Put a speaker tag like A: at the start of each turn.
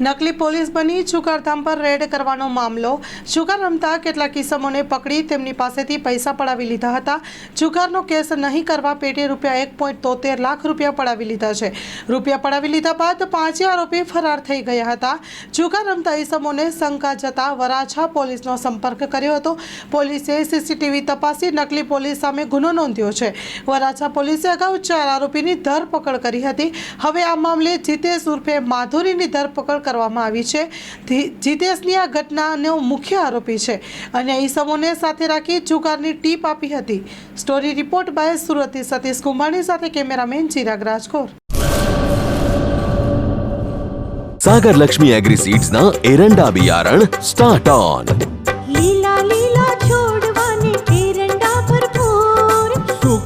A: નકલી પોલીસ બની જુગારધામ પર રેડ કરવાનો મામલો. જુગાર રમતા કેટલાક કિસમોને પકડી તેમની પાસેથી પૈસા પડાવી લીધા હતા. જુગારનો કેસ નહીં કરવા પેટે રૂપિયા એક પોઈન્ટ તોતેર લાખ રૂપિયા પડાવી લીધા છે. રૂપિયા પડાવી લીધા બાદ પાંચે આરોપી ફરાર થઈ ગયા હતા. જુગાર રમતા ઇસમોને શંકા જતા વરાછા પોલીસનો સંપર્ક કર્યો હતો. પોલીસે સીસીટીવી તપાસી નકલી પોલીસ સામે ગુનો નોંધ્યો છે. વરાછા પોલીસે અગાઉ ચાર આરોપીની ધરપકડ કરી હતી. હવે આ મામલે જીતેશ ઉર્ફે માધુરીની ધરપકડ કરવામાં આવી છે. જીતેશની આ ઘટનાનો મુખ્ય આરોપી છે અને ઈસમોને સાથે રાખી જુગારની ટીપ આપી હતી. Story report by Surti Satish Kumbhani સાથે કેમેરામેન ચિરાગ રાજકોર.
B: સાગર લક્ષ્મી એગ્રીસીડ્સના એરંડા બિયારણ
C: સ્ટાર્ટ ઓન.